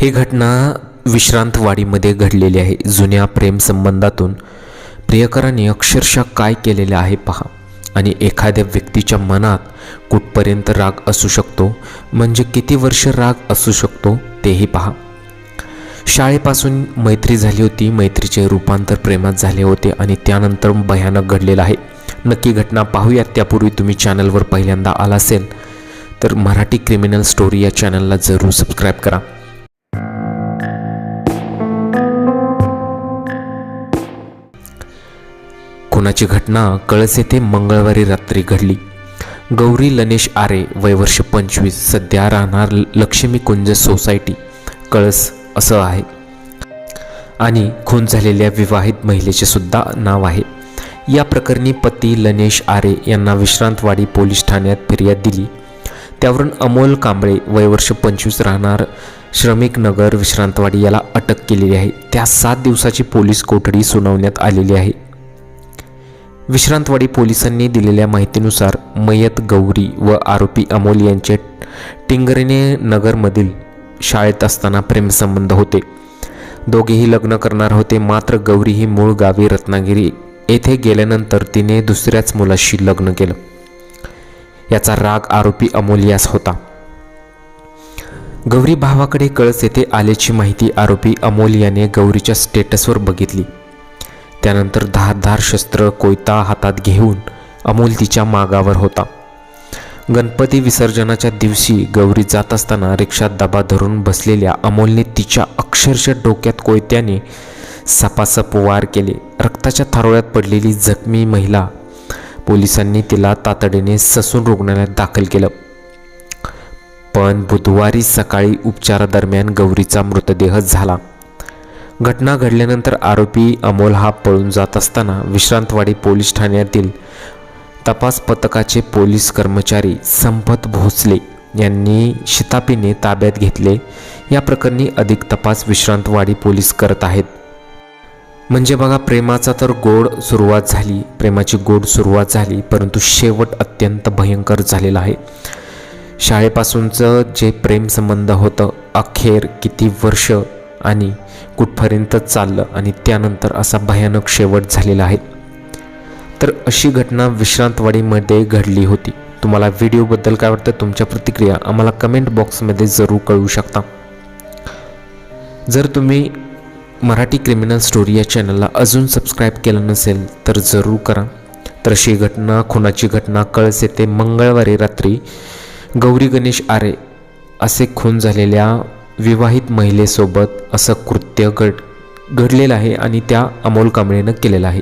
ही घटना विश्रांतवाडीमध्ये घडलेली आहे. जुन्या प्रेमसंबंधातून प्रियकराने अक्षरशः काय केलेले आहे पहा. आणि एखाद्या व्यक्तीच्या मनात कुठपर्यंत राग असू शकतो म्हणजे किती वर्ष राग असू शकतो तेही पहा. शाळेपासून मैत्री झाली होती मैत्रीचे रूपांतर प्रेमात झाले होते आणि त्यानंतर भयानक घडलेलं आहे. नक्की घटना पाहूयात. त्यापूर्वी तुम्ही चॅनलवर पहिल्यांदा आला असेल तर मराठी क्रिमिनल स्टोरी या चॅनलला जरूर सबस्क्राईब करा. खुनाची घटना कळस येथे मंगळवारी रात्री घडली. गौरी लनेश आरे वयवर्ष पंचवीस सध्या राहणार लक्ष्मी कुंज सोसायटी कळस असं आहे. आणि खून झालेल्या विवाहित महिलेचे सुद्धा नाव आहे. या प्रकरणी पती लनेश आरे यांना विश्रांतवाडी पोलीस ठाण्यात फिर्याद दिली. त्यावरून अमोल कांबळे वयवर्ष पंचवीस राहणार श्रमिक नगर विश्रांतवाडी याला अटक केलेली आहे. त्या सात दिवसाची पोलीस कोठडी सुनावण्यात आलेली आहे. विश्रांतवाडी पोलिसांनी दिलेल्या माहितीनुसार मयत गौरी व आरोपी अमोल यांचे टिंगरेने नगरमधील शाळेत असताना प्रेमसंबंध होते. दोघेही लग्न करणार होते मात्र गौरी ही मूळ गावी रत्नागिरी येथे गेल्यानंतर तिने दुसऱ्याच मुलाशी लग्न केलं. याचा राग आरोपी अमोल यास होता. गौरी भावाकडे कळस येथे आल्याची माहिती आरोपी अमोल याने गौरीच्या स्टेटसवर बघितली. त्यानंतर धारधार शस्त्र कोयता हातात घेऊन अमोल तिच्या मागावर होता. गणपती विसर्जनाच्या दिवशी गौरी जात असताना रिक्षात दबा धरून बसलेल्या अमोलने तिच्या अक्षरशः डोक्यात कोयत्याने सपासप वार केले. रक्ताच्या थारोळ्यात पडलेली जखमी महिला पोलिसांनी तिला तातडीने ससून रुग्णालयात दाखल केलं. पण बुधवारी सकाळी उपचारादरम्यान गौरीचा मृतदेह झाला. घटना घडल्यानंतर आरोपी अमोल हा पळून जात असताना विश्रांतवाडी पोलीस ठाण्यातील तपास पथकाचे पोलीस कर्मचारी संपत भोसले यांनी शितापीने ताब्यात घेतले. या प्रकरणी अधिक तपास विश्रांतवाडी पोलीस करत आहेत. म्हणजे बघा प्रेमाचा तर गोड सुरुवात झाली. प्रेमाची गोड सुरुवात झाली परंतु शेवट अत्यंत भयंकर झालेला आहे. शाळेपासूनचं जे प्रेमसंबंध होतं अखेर किती वर्ष आणि कुठपर्यंत चाललं आणि त्यानंतर असा भयानक शेवट झालेला आहे. तर अशी घटना विश्रांतवाडीमध्ये घडली होती. तुम्हाला व्हिडिओबद्दल काय वाटतं? तुमच्या प्रतिक्रिया आम्हाला कमेंट बॉक्समध्ये जरूर कळवू शकता. जर तुम्ही मराठी क्रिमिनल स्टोरी या चॅनलला अजून सबस्क्राईब केलं नसेल तर जरूर करा. तर अशी घटना खुनाची घटना कळस येथे मंगळवारी रात्री गौरी गणेश आरे असे खून झालेल्या विवाहित महिलेसोबत असं कृत्य घड घडलेलं आहे आणि त्या अमोल कांबळेनं केलेलं आहे.